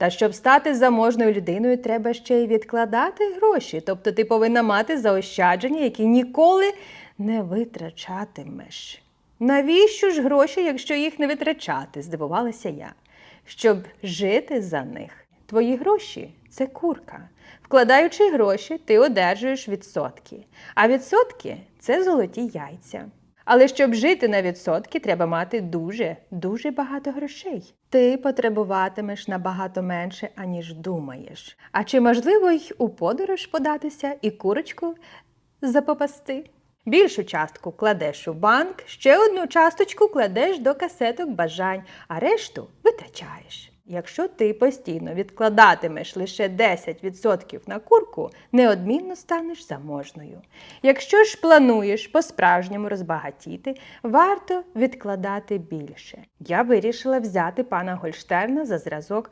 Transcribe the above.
Та щоб стати заможною людиною, треба ще й відкладати гроші. Тобто ти повинна мати заощадження, які ніколи не витрачатимеш. Навіщо ж гроші, якщо їх не витрачати? здивувалася я. Щоб жити за них. Твої гроші це курка. Вкладаючи гроші, ти одержуєш відсотки. А відсотки це золоті яйця. Але щоб жити на відсотки, треба мати дуже, дуже багато грошей. Ти потребуватимеш набагато менше, аніж думаєш. А чи можливо й у подорож податися і курочку запопасти? Більшу частку кладеш у банк, ще одну часточку кладеш до касеток бажань, а решту витрачаєш. Якщо ти постійно відкладатимеш лише 10% на курку, неодмінно станеш заможною. Якщо ж плануєш по-справжньому розбагатіти, варто відкладати більше. Я вирішила взяти пана Гольштерна за зразок